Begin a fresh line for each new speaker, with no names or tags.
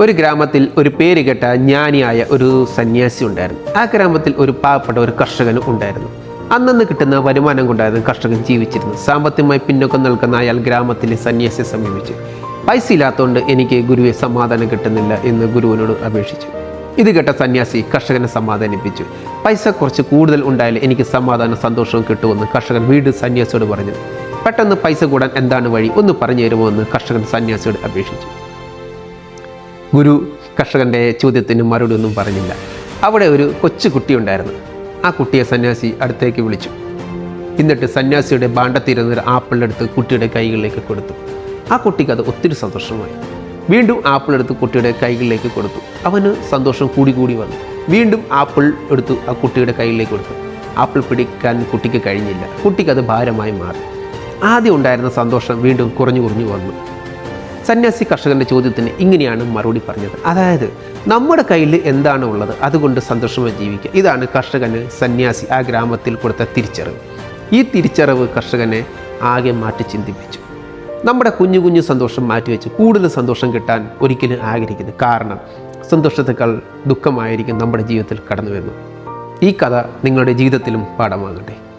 ഒരു ഗ്രാമത്തിൽ ഒരു പേര് കേട്ട ജ്ഞാനിയായ ഒരു സന്യാസി ഉണ്ടായിരുന്നു. ആ ഗ്രാമത്തിൽ ഒരു പാവപ്പെട്ട ഒരു കർഷകനും ഉണ്ടായിരുന്നു. അന്നന്ന് കിട്ടുന്ന വരുമാനം കൊണ്ടായിരുന്നു കർഷകൻ ജീവിച്ചിരുന്നത്. സാമ്പത്തികമായി പിന്നോക്കം നിൽക്കുന്ന അയാൾ ഗ്രാമത്തിലെ സന്യാസിയെ സമീപിച്ചു. പൈസ ഇല്ലാത്തതുകൊണ്ട് എനിക്ക് ഗുരുവെ സമാധാനം കിട്ടുന്നില്ല എന്ന് ഗുരുവിനോട് അപേക്ഷിച്ചു. ഇത് കേട്ട സന്യാസി കർഷകനെ സമാധാനിപ്പിച്ചു. പൈസ കുറച്ച് കൂടുതൽ ഉണ്ടായാലും എനിക്ക് സമാധാനം സന്തോഷവും കിട്ടുമെന്ന് കർഷകൻ വീണ്ടും സന്യാസിയോട് പറഞ്ഞു. പെട്ടെന്ന് പൈസ കൂടാൻ എന്താണ് വഴി? ഒന്ന് പറഞ്ഞു തരുമോ എന്ന് കർഷകൻ സന്യാസിയോട് അപേക്ഷിച്ചു. ഗുരു കർഷകന്റെ ചോദ്യത്തിന് മറുപടി ഒന്നും പറഞ്ഞില്ല. അവിടെ ഒരു കൊച്ചു കുട്ടിയുണ്ടായിരുന്നു ആ കുട്ടിയെ സന്യാസി അടുത്തേക്ക് വിളിച്ചു. എന്നിട്ട് സന്യാസിയുടെ ബാണ്ടത്തിരുന്ന ഒരു ആപ്പിൾ എടുത്ത് കുട്ടിയുടെ കൈകളിലേക്ക് കൊടുത്തു. ആ കുട്ടിക്ക് അത് ഒത്തിരി സന്തോഷമായി. വീണ്ടും ആപ്പിൾ എടുത്ത് കുട്ടിയുടെ കൈകളിലേക്ക് കൊടുത്തു. അവന് സന്തോഷം കൂടി കൂടി വന്നു. വീണ്ടും ആപ്പിൾ എടുത്തു ആ കുട്ടിയുടെ കൈകളിലേക്ക് കൊടുത്തു. ആപ്പിൾ പിടിക്കാൻ കുട്ടിക്ക് കഴിഞ്ഞില്ല. കുട്ടിക്ക് അത് ഭാരമായി മാറി. ആദ്യം ഉണ്ടായിരുന്ന സന്തോഷം വീണ്ടും കുറഞ്ഞു കുറഞ്ഞു വന്നു. സന്യാസി കർഷകന്റെ ചോദ്യത്തിന് ഇങ്ങനെയാണ് മറുപടി പറഞ്ഞത്. അതായത് നമ്മുടെ കയ്യിൽ എന്താണ് ഉള്ളത്? അതുകൊണ്ട് സന്തോഷമായി ജീവിക്കുക. ഇതാണ് കർഷകന് സന്യാസി ആ ഗ്രാമത്തിൽ കൊടുത്ത തിരിച്ചറിവ്. ഈ തിരിച്ചറിവ് കർഷകനെ ആകെ മാറ്റി ചിന്തിപ്പിച്ചു. നമ്മുടെ കുഞ്ഞു കുഞ്ഞു സന്തോഷം മാറ്റിവെച്ച് കൂടുതൽ സന്തോഷം കിട്ടാൻ ഒരിക്കലും ആഗ്രഹിക്കുന്നു കാരണം സന്തോഷത്തേക്കാൾ ദുഃഖമായിരിക്കും നമ്മുടെ ജീവിതത്തിൽ കടന്നു വരുന്നു ഈ കഥ നിങ്ങളുടെ ജീവിതത്തിലും പാഠമാകട്ടെ.